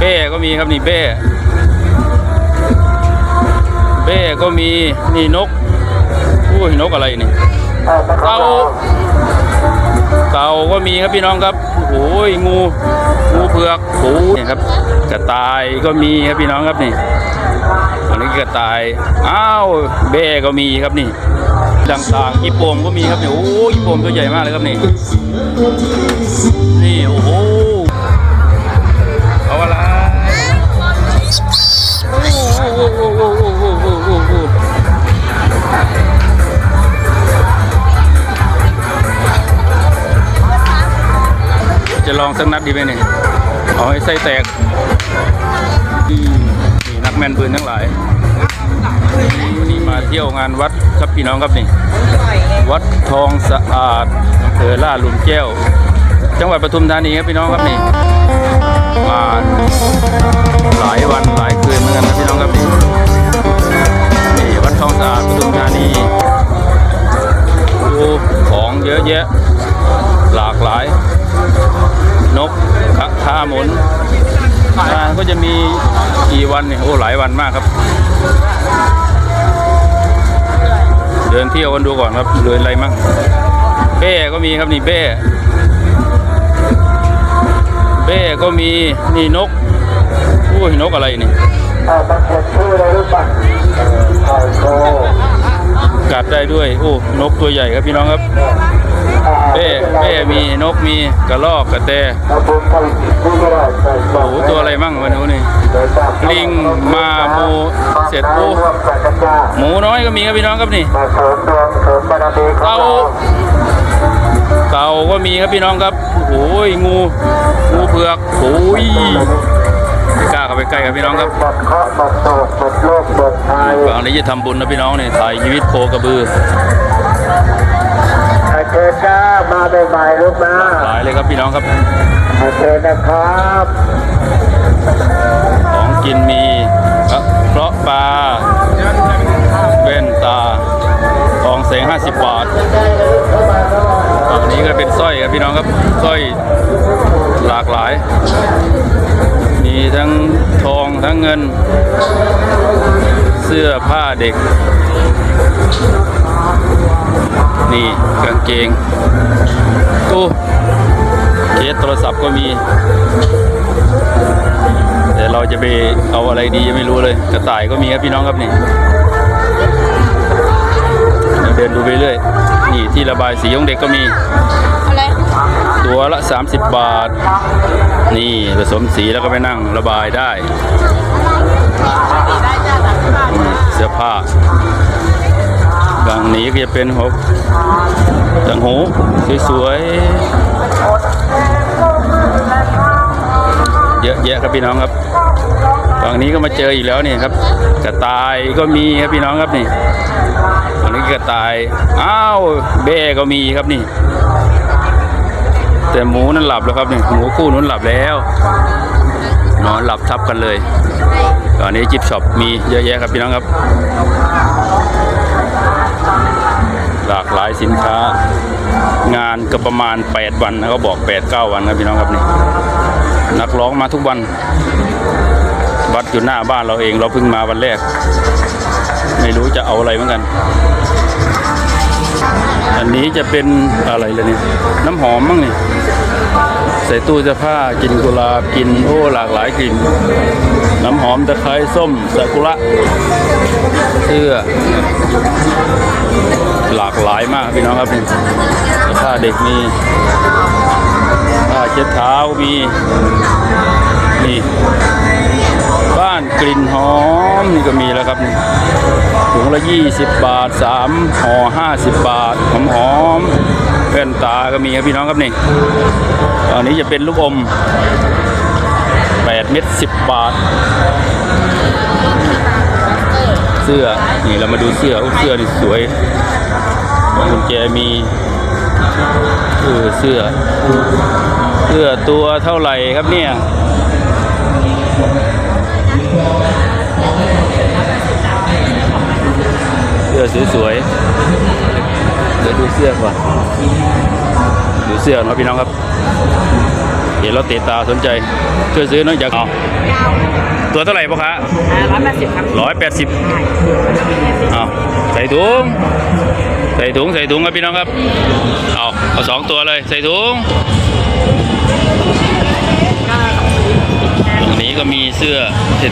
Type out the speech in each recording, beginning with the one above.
เบ้ก็มีครับนี่เบ้เบ้ก็มีนี่นกอุ้ยนกอะไรนี่เต่าเต่าก็มีครับพี่น้องครับโอ้ยงูงูเผือกโอ้ยครับกระต่ายก็มีครับพี่น้องครับนี่อันนี้กระต่ายอ้าวเบ้ก็มีครับนี่ต่างๆญี่ปุ่นก็มีครับนี่โอ้ยญี่ปุ่นตัวใหญ่มากเลยครับนี่นี่โอ้โห จะลองสักนัดดีไหมเนี่ยเอาให้ไส้แตกนี่นักแม่นปืนทั้งหลายนี่มาเที่ยวงานวัดครับพี่น้องครับนี่ วัดทองสะอาดอำเภอล่าดหลุมแก้ว จังหวัดปทุมธานีครับพี่น้องครับนี่ มาหลายวันหลายคืนเหมือนกันนะพี่น้องครับนี่นี่วัดทองสะอาดปทุมธานีดูของเยอะแยะ หลากหลาย นกกระทาหมุนก็จะมีกี่วันเนี่ยโอ้หลายวันมากครับ เดินเที่ยวกันดูก่อนครับเดินอะไรมั่งเบ้ก็มีครับนี่เบ้ เบ้ก็มีนี่นกอุ้ยนกอะไรนี่อ่าบางคนรู้ปะไข่โกกัดได้ด้วย โอ้นกตัวใหญ่ครับพี่น้องครับเบ้เบ้มีนกมีกระรอกกระแตโอ้ตัวอะไรมั่งวันนี้นี่ลิงมาหมูเสร็จปุ๊บร่วมกันกันยาหมูน้อยก็มีครับพี่น้องครับนี่เรา เต่าก็มีครับพี่น้องครับโอ้ยงูงูเผือกโอ้ยไม่กล้าเข้าไปใกล้ครับพี่น้องครับหมดเคราะห์หมดโศกหมดโรคหมดภัยฝั่งนี้จะทำบุญนะพี่น้องเนี่ยถ่ายชีวิตโคกระบืออเชิญจ้ามาใหม่ๆลูกนะหลายเลยครับพี่น้องครับอาเชิญนะครับของกินมีกระเพราะปลาเว่นตาทองแสง50 บาท พี่น้องครับสร้อยหลากหลาย มีทั้งทองทั้งเงิน เสื้อผ้าเด็ก นี่กางเกงตู้เคสโทรศัพท์ก็มี แต่เราจะไปเอาอะไรดียังไม่รู้เลยกระต่ายก็มีครับพี่น้องครับนี่เดินดูไปเรื่อยนี่ที่ระบายสีของเด็กก็มี ตัวละ 30 บาท นี่ผสมสีแล้วก็ไปนั่งระบายได้เสื้อผ้าฝั่งนี้ก็จะเป็นหกจังหูสวยๆเยอะแยะครับพี่น้องครับฝั่งนี้ก็มาเจออีกแล้วนี่ครับ กระต่ายก็มีครับพี่น้องครับนี่ฝั่งนี้กระต่าย อ้าวเบ้ก็มีครับนี่ แต่หมูนั่นหลับแล้วครับนี่หมูคู่นู้นหลับแล้ว นอนหลับทับกันเลยตอนนี้จิบช็อปมีเยอะแยะครับพี่น้องครับ หลากหลายสินค้า งานก็ประมาณ 8 วันนะเขาบอก 8 9 วันนะพี่น้องครับนี่นักร้องมาทุกวัน วัดอยู่หน้าบ้านเราเองเราเพิ่งมาวันแรก ไม่รู้จะเอาอะไรเหมือนกัน อันนี้จะเป็นอะไรเลยเนี่ยน้ำหอมมั้งนี่ใส่ตู้เสื้อผ้ากินกุหลาบกินโอ้หลากหลายกลิ่นน้ำหอมตะไคร้ส้มซากุระเสื้อหลากหลายมากพี่น้องครับนี่ผ้าเด็กมีผ้าเช็ดเท้ามีนี่านกลิ่นหอมนี่ก็มีแล้วครับนี่ถุงละ 20 บาท3ห่อ50 บาทหอมหอมแว่นตาก็มีครับพี่น้องครับนี่อันนี้จะเป็นลูกอม 8 เม็ด10 บาท เสื้อ นี่เรามาดูเสื้ออเสื้อนี่สวยของคุณแจมีเออเสื้อ เสื้อตัวเท่าไหร่ครับเนี่ย เสื้อสวยๆ เดี๋ยวดูเสื้อก่อน ดูเสื้อเนาะพี่น้องครับ เห็นแล้วเตะตาสนใจ ช่วยซื้อหน้อยอยากเอาตัวเท่าไหร่พ่อค้าร้อยแปดสิบครับร้อยแปดสิบเอาใส่ถุง ใส่ถุง ใส่ถุงครับพี่น้องครับ เอาเอาสองตัวเลย ใส่ถุง เสื้อ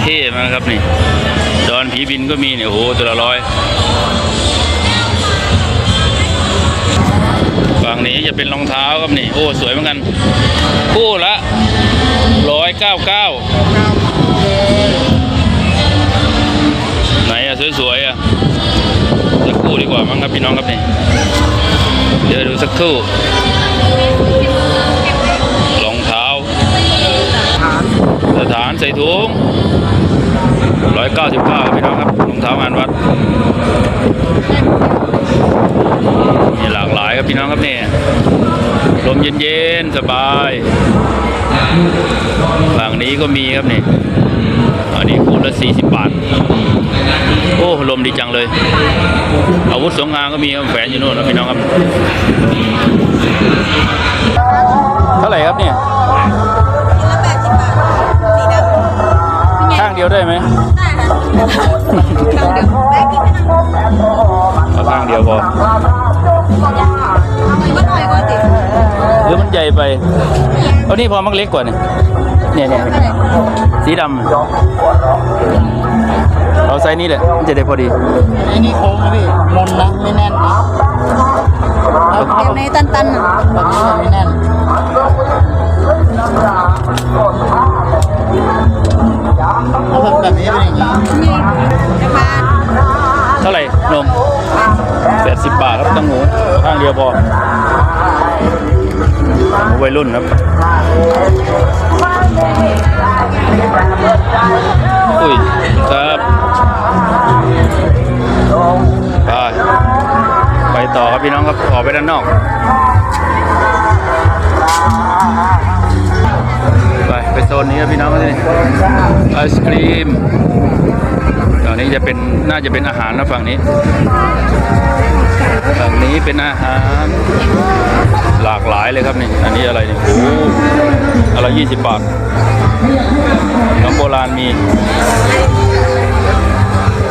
เท่ๆมาครับนี่ดอนผีบินก็มีเนี่ยโอ้โหตัวละร้อยฝั่งนี้จะเป็นรองเท้าครับนี่ โอ้สวยเหมือนกัน คู่ละร้อยเก้าเก้าไหนอะสวยๆอะสักคู่ดีกว่ามั้งครับพี่น้องครับนี่เดี๋ยวดูสักคู่ สถานใส่ถุงร้อยเก้าสิบเก้าพี่น้องครับรองเท้างานวัดมีหลากหลายครับพี่น้องครับนี่ลมเย็นๆสบายฝั่งนี้ก็มีครับนี่อันนี้คู่ละ40 บาท โอ้ ลมดีจังเลย อาวุธสงครามก็มีครับแฝงอยู่โน่นนะพี่น้องครับ เท่าไหร่ครับเนี่ย ดียวได้ไหมได้ค่ะเครื่องเดียวแม่กินไม่นั่งเอาข้างเดียวพอเอาไปก็หน่อยก็ติดหรือมันใหญ่ไปเอานี่พอมันเล็กกว่านี่เนี่ยเนี่ยเนี่ยสีดำเอาไซส์นี้แหละมันจะได้พอดีไอ้นี่โค้งนะพี่มนนะไม่แน่นนะเก็บในตันๆอะแบบนี้ไม่แน่นเอา แบบแบบนี้เป็นอย่างนี้นี่ราคาเท่าไหร่นมแปดสิบบาทครับตั้งหูข้างเดียวพอวัยรุ่นครับอุ้ยครับไปไปต่อครับพี่น้องครับออกไปด้านนอก ไปโซนนี้ครับพี่น้องที่นี่ไอศครีมฝั่งนี้จะเป็นน่าจะเป็นอาหารนะฝั่งนี้ ฝั่งนี้เป็นอาหารหลากหลายเลยครับนี่ อันนี้อะไรนี่โอ้อะไรยี่สิบบาทน้ำโบราณมี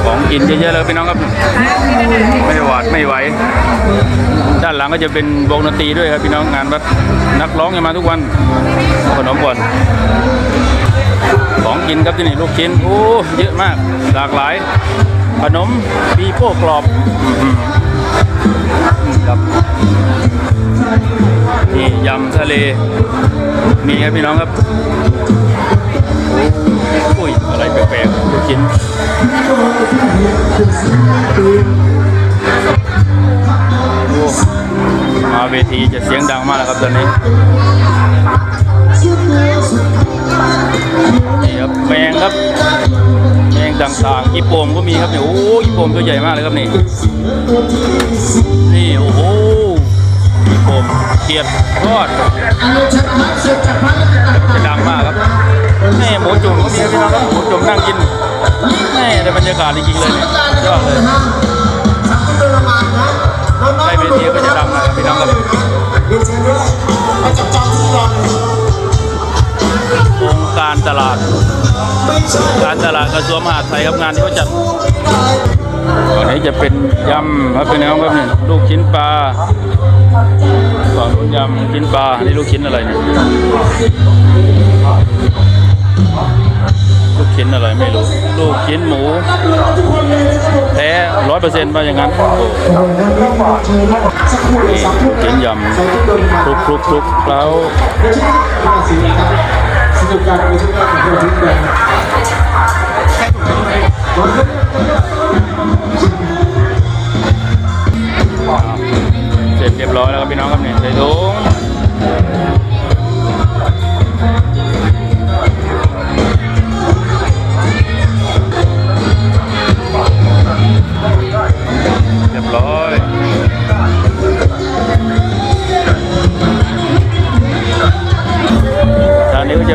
ของกินเยอะๆเลยพี่น้องครับ ไม่หวาดไม่ไหว ด้านหลังก็จะเป็นวงดนตรีด้วยครับพี่น้องงานวัดนักร้องจะมาทุกวันเอาขนมก่อนของกินครับที่นี่ลูกชิ้นโอ้เยอะมากหลากหลาย ขนมปีโป้กรอบอื้อหือครับนี่ยำทะเลมีครับพี่น้องครับโอ้ยอะไรแปลกๆลูกชิ้นมาเวทีจะเสียงดังมากแล้วครับตอนนี้นี่ครับแมงครับแมงต่างๆอีโปมก็มีครับเนี่ยโอ้อีโปมตัวใหญ่มากเลยครับนี่นี่โอ้โหอีโปมเขียดทอด ครับพี่น้องครับหมูจุ่มนั่งกินแม่ในบรรยากาศจริงๆเลยเนี่ยยอดเลยในเวทีก็จะดังนะครับพี่น้องครับองค์การตลาด การตลาดกระทรวงมหาดไทยครับงานที่เขาจัดวันนี้จะเป็นยำครับเป็นไงครับนี่ลูกชิ้นปลาฝั่งนู้นยำชิ้นปลานี่ลูกชิ้นอะไรเนี่ย ชิ้นอะไรไม่รู้ ลูกชิ้นหมู แท้ร้อยเปอร์เซ็นต์ว่าอย่างนั้นนี่ลูกชิ้นยำคลุกคลุกคลุกแล้วเสร็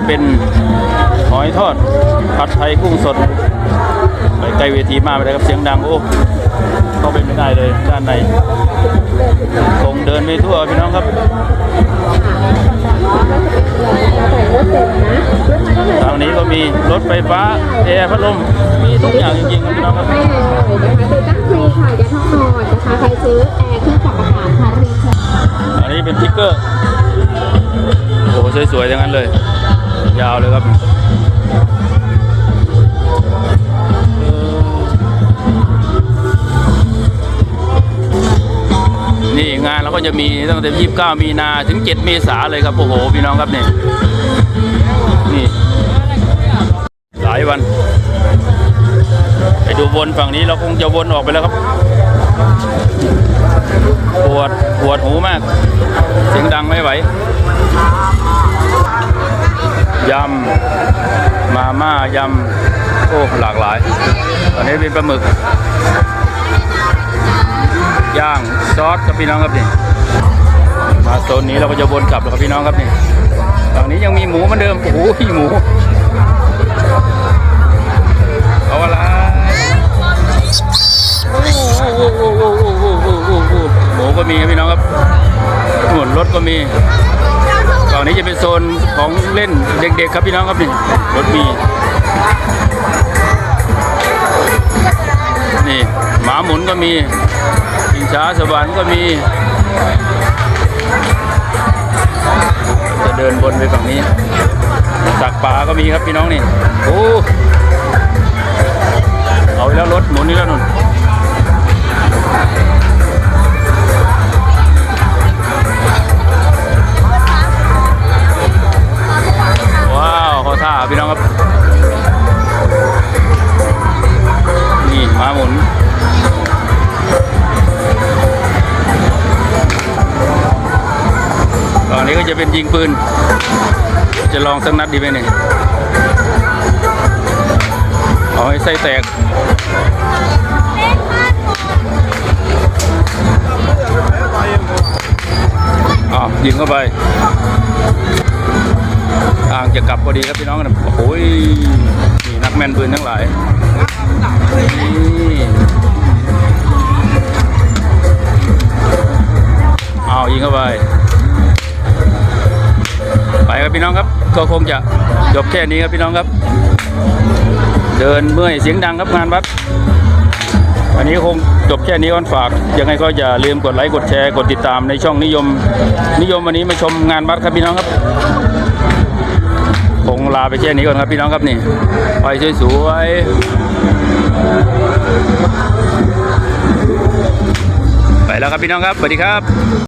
เป็นหอยทอดผัดไทยกุ้งสดไปใกล้เวทีมากเลยครับเสียงดังโอ้เข้าไปไม่ได้เลยด้านในคงเดินไม่ทั่วพี่น้องครับทางนี้ก็มีรถไฟฟ้าแอร์พัดลมมีทุกอย่างจริงๆครับพี่น้องครับ งานเราก็จะมีตั้งแต่29มีนาถึง7เมษาเลยครับ โอ้โห พี่น้องครับนี่นี่ หลายวัน ไปดูวนฝั่งนี้เราคงจะวนออกไปแล้วครับ ปวดปวดหูมาก เสียงดังไม่ไหวยำ มาม่ายำ โอ้ หลากหลาย ตอนนี้เป็นปลาหมึก ย่าง ซอสครับพี่น้องครับนี่ มาโซนนี้เราก็จะวนกลับแล้วครับพี่น้องครับนี่ฝั่งนี้ยังมีหมูเหมือนเดิม โอ้โหหมูเอาอะไรโอ้โหหมูก็มีครับพี่น้องครับหนุนรถก็มีฝั่งนี้จะเป็นโซนของเล่นเด็กๆครับพี่น้องครับนี่รถมีนี่หมาหมุนก็มีชิงช้าสวรรค์ก็มี จะเดินบนไปฝั่งนี้ตักปลาก็มีครับพี่น้องนี่ โอ้เอาแล้วรถหมุนนี่แล้วนุ่น เป็นยิงปืน จะลองสักนัดดีไหมเนี่ยเอาให้ไส้แตกอ้าวยิงเข้าไปทางจะกลับพอดีครับพี่น้องนะโอ้ยนี่นักแม่นปืนทั้งหลายนี่อ้าวยิงเข้าไป ไปครับพี่น้องครับ ก็คงจะจบแค่นี้ครับพี่น้องครับ เดินเมื่อยเสียงดังครับงานวัดอันนี้คงจบแค่นี้ก่อนฝาก ยังไงก็อย่าลืมกดไลค์กดแชร์กดติดตามในช่องนิยม นิยมวันนี้มาชมงานวัดครับพี่น้องครับ คงลาไปแค่นี้ก่อนครับพี่น้องครับนี่ไปสวยๆไปแล้วครับพี่น้องครับสวัสดีครับ